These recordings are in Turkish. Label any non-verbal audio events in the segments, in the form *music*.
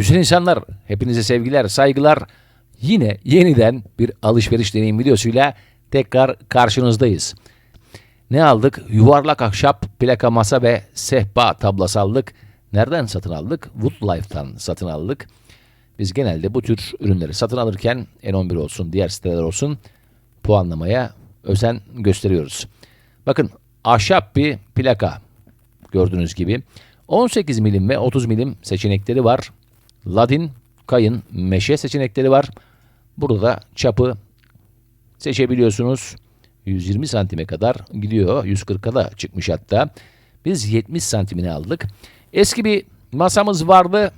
Güzel insanlar, hepinize sevgiler, saygılar. Yine yeniden bir alışveriş deneyim videosuyla tekrar karşınızdayız. Ne aldık? Yuvarlak ahşap, plaka masa ve sehpa tablası aldık. Nereden satın aldık? Woodlife'tan satın aldık. Biz genelde bu tür ürünleri satın alırken N11 olsun, diğer siteler olsun puanlamaya özen gösteriyoruz. Bakın ahşap bir plaka gördüğünüz gibi. 18 milim ve 30 milim seçenekleri var. Ladin, kayın, meşe seçenekleri var. Burada da çapı seçebiliyorsunuz. 120 santime kadar gidiyor. 140'a da çıkmış hatta. Biz 70 santimini aldık. Eski bir masamız vardı.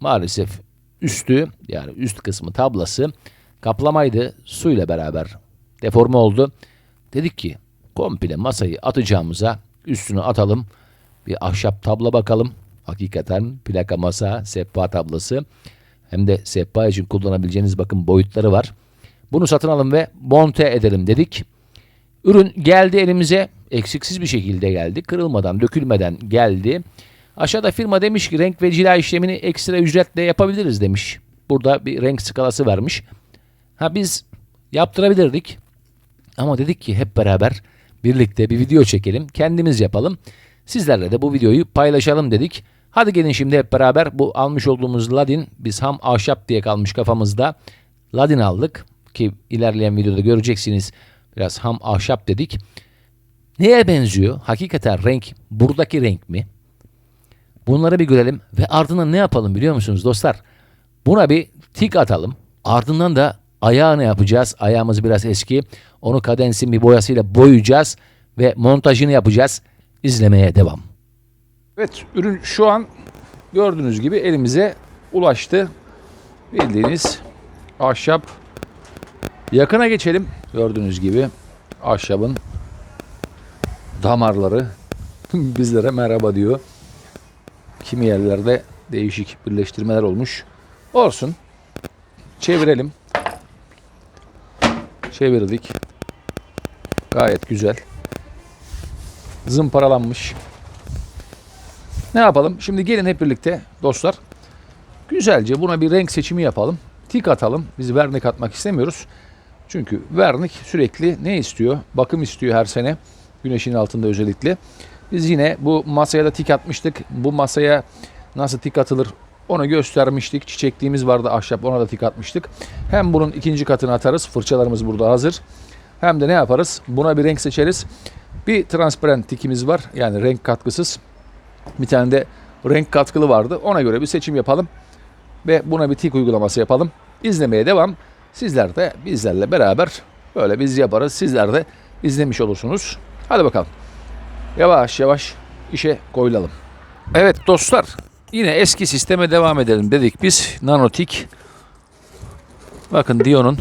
Maalesef üstü yani üst kısmı tablası kaplamaydı. Suyla beraber deforme oldu. Dedik ki komple masayı atacağımıza üstünü atalım. Bir ahşap tabla bakalım. Hakikaten plaka masa, sehpa tablası. Hem de sehpa için kullanabileceğiniz bakın boyutları var. Bunu satın alın ve monte edelim dedik. Ürün geldi elimize. Eksiksiz bir şekilde geldi. Kırılmadan, dökülmeden geldi. Aşağıda firma demiş ki renk ve cila işlemini ekstra ücretle yapabiliriz demiş. Burada bir renk skalası vermiş. Ha biz yaptırabilirdik. Ama dedik ki hep beraber birlikte bir video çekelim. Kendimiz yapalım. Sizlerle de bu videoyu paylaşalım dedik. Hadi gelin şimdi hep beraber bu almış olduğumuz ladin biz ham ahşap diye kalmış kafamızda. Ladin aldık ki ilerleyen videoda göreceksiniz. Biraz ham ahşap dedik. Neye benziyor? Hakikaten renk buradaki renk mi? Bunları bir görelim ve ardından ne yapalım biliyor musunuz dostlar? Buna bir tik atalım. Ardından da ayağı ne yapacağız? Ayağımız biraz eski. Onu kadensin bir boyasıyla boyayacağız ve montajını yapacağız. İzlemeye devam. Evet ürün şu an gördüğünüz gibi elimize ulaştı. Bildiğiniz ahşap. Yakına geçelim. Gördüğünüz gibi ahşabın damarları *laughs* bizlere merhaba diyor. Kimi yerlerde değişik birleştirmeler olmuş. Olsun. Çevirelim. Çevirdik. Gayet güzel. Zımparalanmış. Ne yapalım? Şimdi gelin hep birlikte dostlar. Güzelce buna bir renk seçimi yapalım. Tik atalım. Biz vernik atmak istemiyoruz. Çünkü vernik sürekli ne istiyor? Bakım istiyor her sene. Güneşin altında özellikle. Biz yine bu masaya da tik atmıştık. Bu masaya nasıl tik atılır onu göstermiştik. Çiçekliğimiz vardı ahşap ona da tik atmıştık. Hem bunun ikinci katını atarız. Fırçalarımız burada hazır. Hem de ne yaparız? Buna bir renk seçeriz. Bir transparan tikimiz var. Yani renk katkısız. Bir tane de renk katkılı vardı. Ona göre bir seçim yapalım. Ve buna bir tik uygulaması yapalım. İzlemeye devam. Sizler de bizlerle beraber böyle biz yaparız. Sizler de izlemiş olursunuz. Hadi bakalım. Yavaş yavaş işe koyulalım. Evet dostlar yine eski sisteme devam edelim dedik biz. Nanotik. Bakın Dion'un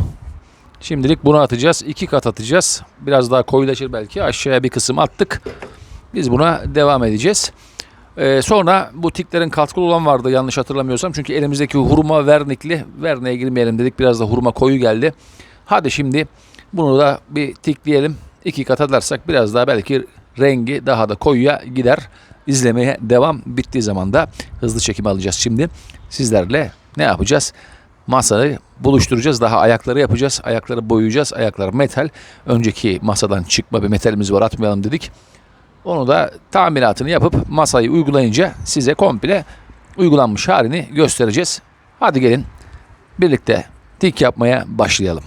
Şimdilik bunu atacağız. iki kat atacağız. Biraz daha koyulaşır belki. Aşağıya bir kısım attık. Biz buna devam edeceğiz. Ee, sonra bu tiklerin katkılı olan vardı yanlış hatırlamıyorsam. Çünkü elimizdeki hurma vernikli. Verneğe girmeyelim dedik. Biraz da hurma koyu geldi. Hadi şimdi bunu da bir tikleyelim. İki kat atarsak biraz daha belki rengi daha da koyuya gider. İzlemeye devam. Bittiği zaman da hızlı çekim alacağız şimdi. Sizlerle ne yapacağız? Masayı buluşturacağız. Daha ayakları yapacağız. Ayakları boyayacağız. Ayaklar metal. Önceki masadan çıkma bir metalimiz var atmayalım dedik. Onu da tamiratını yapıp masayı uygulayınca size komple uygulanmış halini göstereceğiz. Hadi gelin birlikte tik yapmaya başlayalım.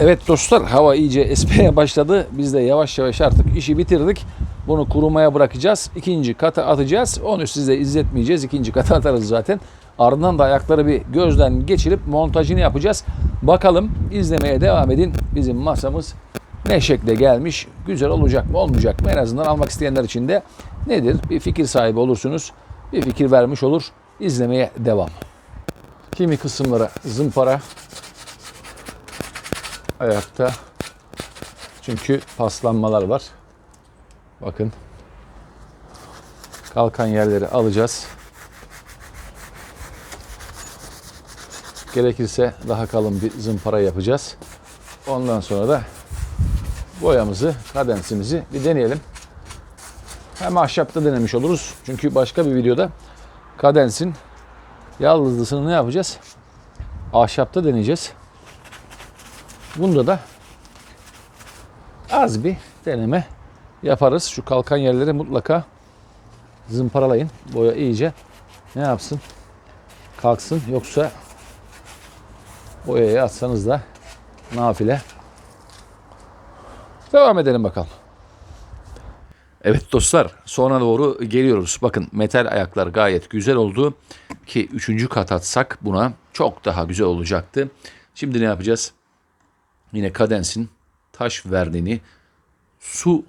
Evet dostlar hava iyice esmeye başladı. Biz de yavaş yavaş artık işi bitirdik. Bunu kurumaya bırakacağız. İkinci kata atacağız. Onu size izletmeyeceğiz. İkinci kata atarız zaten. Ardından da ayakları bir gözden geçirip montajını yapacağız. Bakalım izlemeye devam edin. Bizim masamız ne şekle gelmiş, güzel olacak mı olmayacak mı en azından almak isteyenler için de nedir? Bir fikir sahibi olursunuz. Bir fikir vermiş olur. izlemeye devam. Kimi kısımlara zımpara ayakta. Çünkü paslanmalar var. Bakın. Kalkan yerleri alacağız. Gerekirse daha kalın bir zımpara yapacağız. Ondan sonra da boyamızı, kadensimizi bir deneyelim. Hem ahşapta denemiş oluruz. Çünkü başka bir videoda kadensin yaldızlısını ne yapacağız? Ahşapta deneyeceğiz. Bunda da az bir deneme yaparız. Şu kalkan yerleri mutlaka zımparalayın. Boya iyice ne yapsın? Kalksın. Yoksa boyaya atsanız da nafile. Devam edelim bakalım. Evet dostlar sona doğru geliyoruz. Bakın metal ayaklar gayet güzel oldu. Ki üçüncü kat atsak buna çok daha güzel olacaktı. Şimdi ne yapacağız? Yine kadensin taş verdiğini su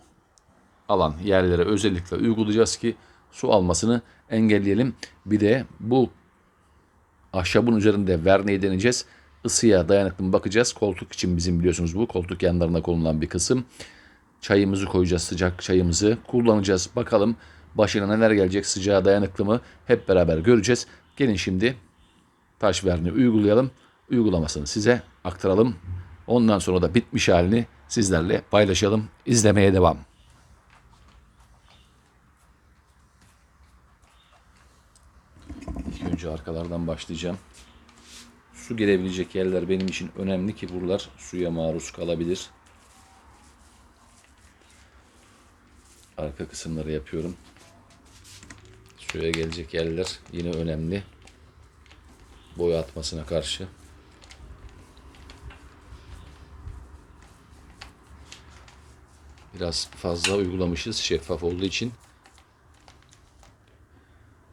alan yerlere özellikle uygulayacağız ki su almasını engelleyelim. Bir de bu ahşabın üzerinde verneği deneyeceğiz. Isıya dayanıklı mı bakacağız. Koltuk için bizim biliyorsunuz bu koltuk yanlarına konulan bir kısım. Çayımızı koyacağız sıcak çayımızı kullanacağız. Bakalım başına neler gelecek sıcağa dayanıklı mı hep beraber göreceğiz. Gelin şimdi taş verneği uygulayalım. Uygulamasını size aktaralım. Ondan sonra da bitmiş halini sizlerle paylaşalım. İzlemeye devam. İlk önce arkalardan başlayacağım. Su gelebilecek yerler benim için önemli ki buralar suya maruz kalabilir. Arka kısımları yapıyorum. Suya gelecek yerler yine önemli. Boya atmasına karşı. Biraz fazla uygulamışız şeffaf olduğu için.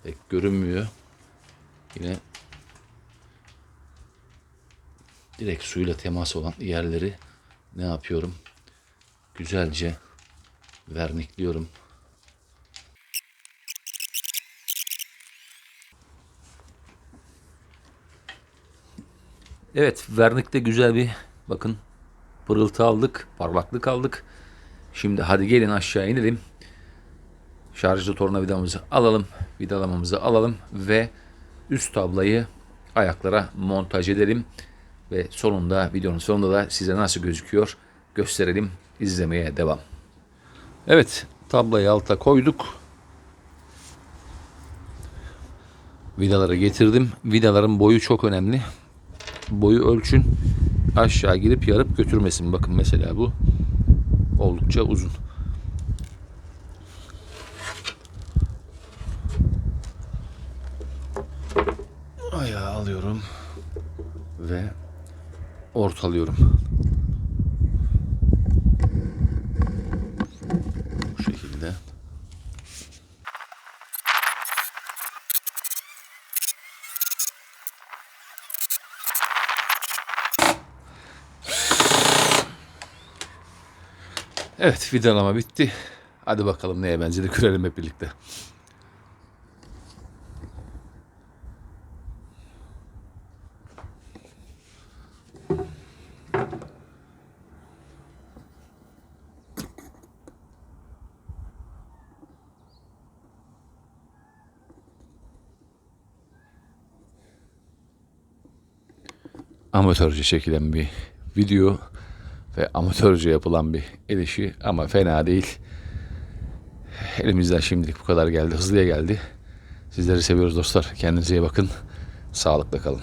Pek görünmüyor. Yine direkt suyla temas olan yerleri ne yapıyorum? Güzelce vernikliyorum. Evet, vernikte güzel bir bakın pırıltı aldık, parlaklık aldık. Şimdi hadi gelin aşağı inelim. Şarjlı tornavidamızı alalım, vidalamamızı alalım ve üst tablayı ayaklara montaj edelim ve sonunda videonun sonunda da size nasıl gözüküyor gösterelim. İzlemeye devam. Evet, tablayı alta koyduk. Vidaları getirdim. Vidaların boyu çok önemli. Boyu ölçün. Aşağı girip yarıp götürmesin. Bakın mesela bu oldukça uzun. Ayağı alıyorum ve ortalıyorum. Bu şekilde. Evet vidalama bitti. Hadi bakalım neye benzedi görelim hep birlikte. amatörce çekilen bir video ve amatörce yapılan bir el ama fena değil. Elimizden şimdilik bu kadar geldi. Hızlıya geldi. Sizleri seviyoruz dostlar. Kendinize iyi bakın. Sağlıkla kalın.